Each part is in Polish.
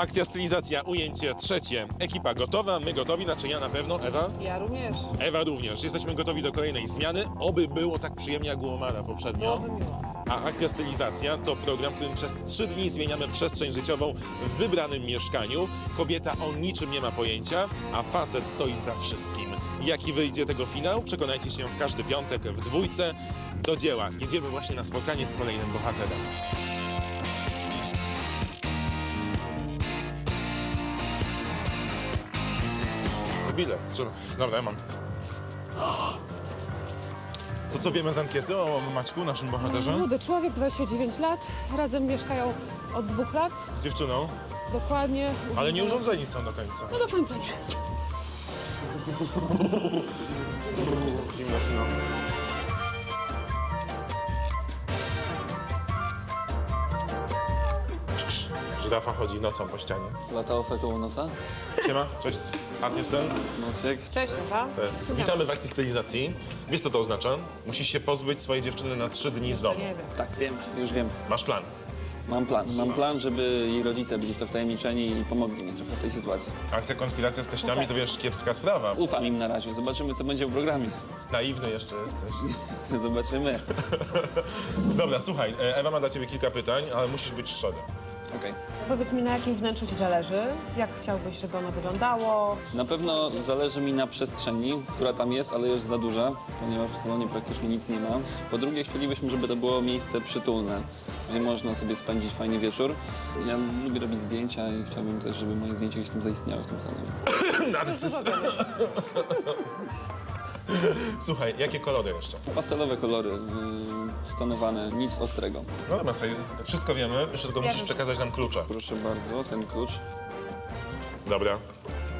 Akcja, stylizacja, ujęcie trzecie. Ekipa gotowa, my gotowi, znaczy ja na pewno, Ewa? Ja również. Ewa również. Jesteśmy gotowi do kolejnej zmiany. Oby było tak przyjemnie jak u Omara poprzednio. Byłoby miło. A akcja stylizacja to program, w którym przez trzy dni zmieniamy przestrzeń życiową w wybranym mieszkaniu. Kobieta o niczym nie ma pojęcia, a facet stoi za wszystkim. Jaki wyjdzie tego finał? Przekonajcie się w każdy piątek w dwójce. Do dzieła. Jedziemy właśnie na spotkanie z kolejnym bohaterem. Bilet. Trzeba. Dobra, ja mam. To co wiemy z ankiety o Maćku, naszym bohaterze? Młody człowiek, 29 lat, razem mieszkają od dwóch lat, Z dziewczyną, dokładnie. ale nie urządzeni są do końca. No do końca nie. Żyrafa chodzi nocą po ścianie. Lata osa koło nosa? Siema, cześć. Art jestem. Nocek. Cześć, Ewa. Jest. Witamy w akcji stylizacji. Wiesz co to oznacza? Musisz się pozbyć swojej dziewczyny na trzy dni z domu. Nie wiem. Tak, wiem, już wiem. Masz plan. Mam plan. Mam plan, żeby jej rodzice byli w to wtajemniczeni i pomogli mi trochę w tej sytuacji. Akcja konspiracja z teściami to wiesz, kiepska sprawa. Ufam im na razie. Zobaczymy, co będzie w programie. Naiwny jeszcze jesteś. Zobaczymy. Dobra, słuchaj, e, Ewa ma dla ciebie kilka pytań, ale musisz być szczery. Okej. Powiedz mi, na jakim wnętrzu ci zależy? Jak chciałbyś, żeby ono wyglądało? Na pewno zależy mi na przestrzeni, która tam jest, ale jest za duża, ponieważ w salonie praktycznie nic nie ma. Po drugie, chcielibyśmy, żeby to było miejsce przytulne, gdzie można sobie spędzić fajny wieczór. Ja lubię robić zdjęcia i chciałbym też, żeby moje zdjęcia gdzieś tam zaistniały w tym salonie. Narcyz. Słuchaj, jakie kolory jeszcze? Pastelowe kolory, yy, stonowane, nic ostrego. No dobra, sobie wszystko wiemy, jeszcze tylko musisz przekazać nam klucze. Proszę bardzo, ten klucz. Dobra.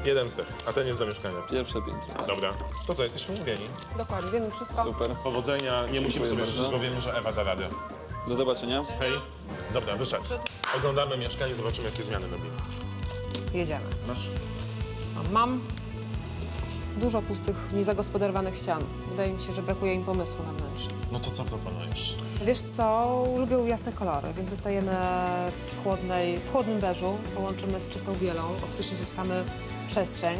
Jeden z tych, a ten jest do mieszkania. Pierwsze piętro. Tak. Dobra. To co, jesteśmy umówieni. Dokładnie, wiemy wszystko. Super. Powodzenia, nie musimy sobie bardzo. bo wiemy, że Ewa da radę. Do zobaczenia. Hej. Dobra, wyszedł. Oglądamy mieszkanie, zobaczymy, jakie zmiany robimy. Jedziemy. Masz? Mam dużo pustych, niezagospodarowanych ścian. Wydaje mi się, że brakuje im pomysłu na wnętrze. No to co proponujesz? Wiesz co, lubią jasne kolory, więc zostajemy w, chłodnej, w chłodnym beżu, połączymy z czystą bielą, optycznie zyskamy przestrzeń.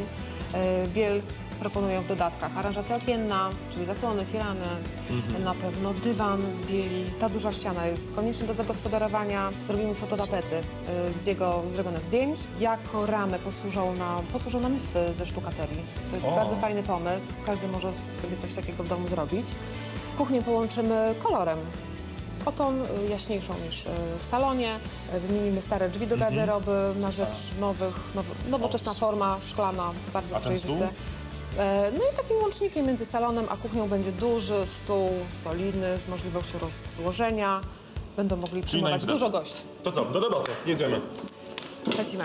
Yy, Biel proponują w dodatkach aranżacja okienna, czyli zasłony, firany, na pewno dywan w bieli. Ta duża ściana jest konieczna do zagospodarowania. Zrobimy fototapety yy, z jego zrobionych zdjęć. Jako ramy posłużą nam, posłużą nam listwy ze sztukaterii. To jest O. bardzo fajny pomysł. Każdy może sobie coś takiego w domu zrobić. Kuchnię połączymy kolorem o y, jaśniejszą niż y, w salonie. Y, Wymienimy stare drzwi do garderoby na rzecz nowych, nowy, nowoczesna forma, szklana, bardzo przejrzyste. E, No i takim łącznikiem między salonem a kuchnią będzie duży stół, solidny, z możliwością rozłożenia. Będą mogli przyjmować dużo gości. To co, do roboty, jedziemy. Lecimy.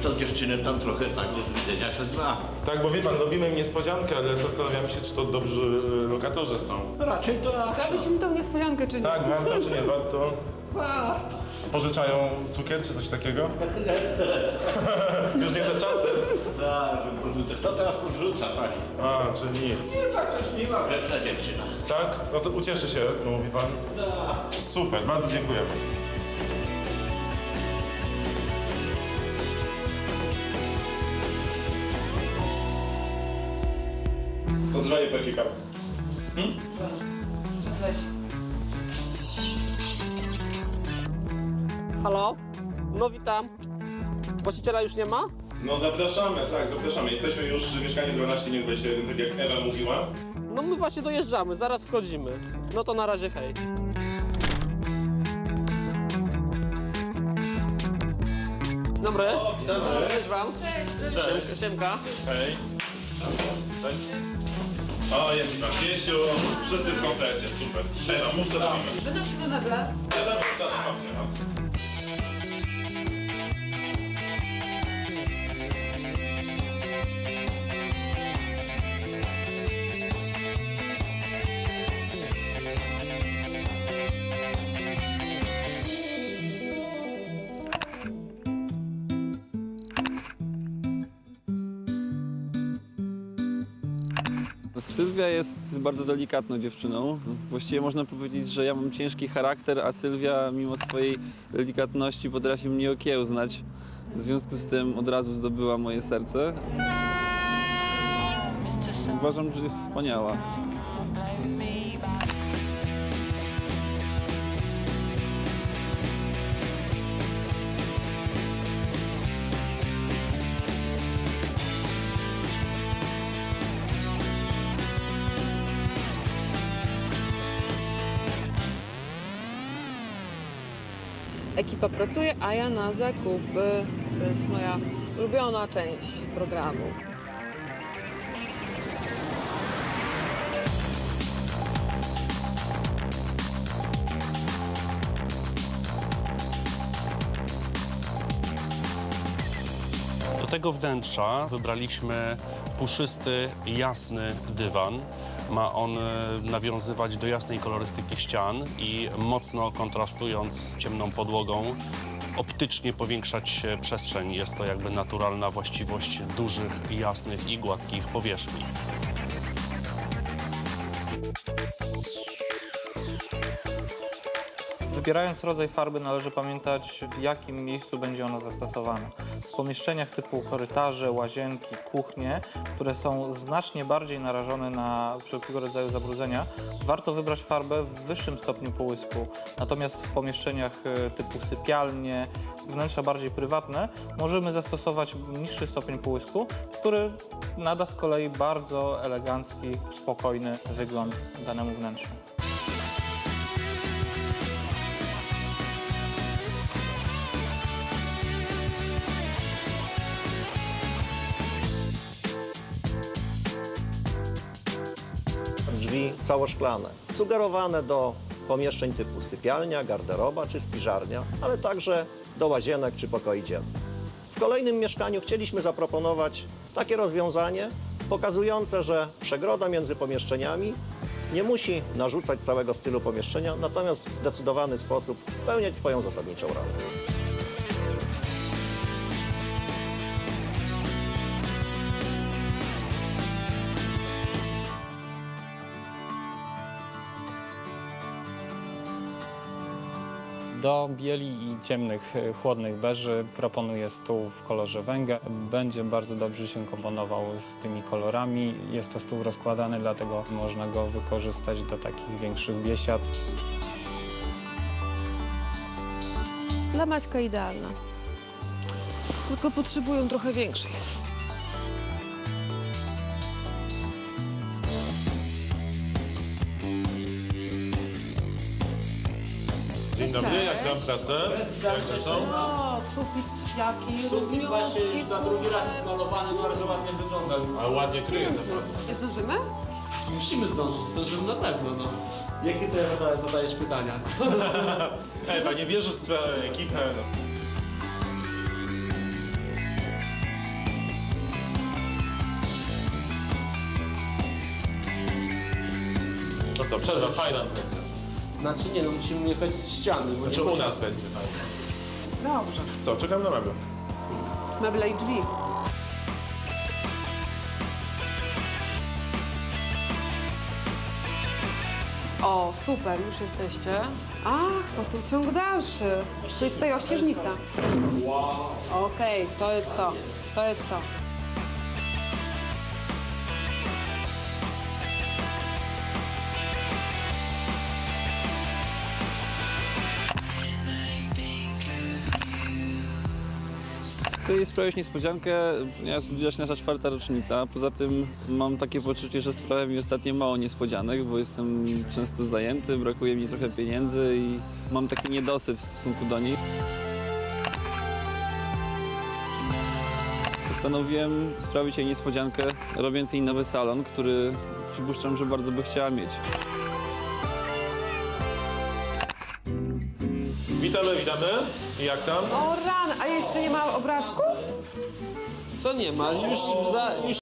Co dziewczyny tam trochę tak do widzenia się zna. Tak, bo wie pan, robimy im niespodziankę, ale zastanawiam się, czy to dobrzy y, lokatorzy są. Raczej to Zrobiliśmy tą niespodziankę, czy nie? Tak, warto czy nie warto? Pożyczają cukier czy coś takiego? Już nie te czasy. da, że porzucę. Kto teraz porzuca pani? A, czy nic. No tak też nie ma grzeczna dziewczyna. Tak? No to ucieszy się, mówi pan. Super, bardzo dziękujemy. Odzwonię po ekipę. Halo? No witam. Właściciela już nie ma? No zapraszamy, tak, zapraszamy. Jesteśmy już w mieszkaniu 12 nie 21, tak jak Ewa mówiła. No my właśnie dojeżdżamy, zaraz wchodzimy. No to na razie hej. Dzień Dobry. Dobry. Cześć wam. Cześć. Cześć. Siemka. Hej. Cześć. O, jest pan Piesiu, wszyscy w komplecie, super. Ewa, mów co robimy. Wynosimy meble. Bierzemy, chodźcie, chodźcie. Sylwia jest bardzo delikatną dziewczyną. Właściwie można powiedzieć, że ja mam ciężki charakter, a Sylwia mimo swojej delikatności potrafi mnie okiełznać. W związku z tym od razu zdobyła moje serce. Uważam, że jest wspaniała. Ekipa pracuje, a ja na zakupy. To jest moja ulubiona część programu. Do tego wnętrza wybraliśmy puszysty, jasny dywan. Ma on e, nawiązywać do jasnej kolorystyki ścian i mocno kontrastując z ciemną podłogą, optycznie powiększać przestrzeń. Jest to jakby naturalna właściwość dużych, jasnych i gładkich powierzchni. Wybierając rodzaj farby należy pamiętać, w jakim miejscu będzie ona zastosowana. W pomieszczeniach typu korytarze, łazienki, kuchnie, które są znacznie bardziej narażone na wszelkiego rodzaju zabrudzenia, warto wybrać farbę w wyższym stopniu połysku. Natomiast w pomieszczeniach e, typu sypialnie, wnętrza bardziej prywatne, możemy zastosować niższy stopień połysku, który nada z kolei bardzo elegancki, spokojny wygląd danemu wnętrzu. Drzwi całoszklane, sugerowane do pomieszczeń typu sypialnia, garderoba czy spiżarnia, ale także do łazienek czy pokoi dziennych. W kolejnym mieszkaniu chcieliśmy zaproponować takie rozwiązanie pokazujące, że przegroda między pomieszczeniami nie musi narzucać całego stylu pomieszczenia, natomiast w zdecydowany sposób spełniać swoją zasadniczą rolę. Do bieli i ciemnych, e, chłodnych beży proponuję stół w kolorze węgla. Będzie bardzo dobrze się komponował z tymi kolorami. Jest to stół rozkładany, dlatego można go wykorzystać do takich większych biesiad. Dla Maćka idealna. Tylko potrzebują trochę większej. Dzień dobry, jak tam pracę? Jak są? O, sufit jaki Sufit właśnie już za drugi raz jest malowany, bardzo ładnie wygląda. A ładnie kryje naprawdę. Nie zdążymy? Musimy zdążyć, zdążymy na pewno, no. Jakie ty Ewa, zadajesz pytania? Ewa, nie wierzysz w swoją ekipę. No. No co, przerwa, fajna. Znaczy nie, no musimy jechać z ściany, bo Znaczy nie u można- nas będzie fajnie. Dobrze. Co, czekam na meble. Meble i drzwi. O, super, już jesteście. Ach, no to ciąg dalszy. Czyli tutaj ościeżnica. Wow. Okej, to jest to. To jest to. Chcę sprawić niespodziankę, ponieważ zbliża się nasza czwarta rocznica. Poza tym mam takie poczucie, że sprawia mi ostatnio mało niespodzianek, bo jestem często zajęty, brakuje mi trochę pieniędzy i mam taki niedosyt w stosunku do niej. Postanowiłem sprawić jej niespodziankę, robiąc jej nowy salon, który przypuszczam, że bardzo by chciała mieć. Witamy, witamy. Jak tam? O ran, a jeszcze nie ma obrazków? Co nie ma, już, za, już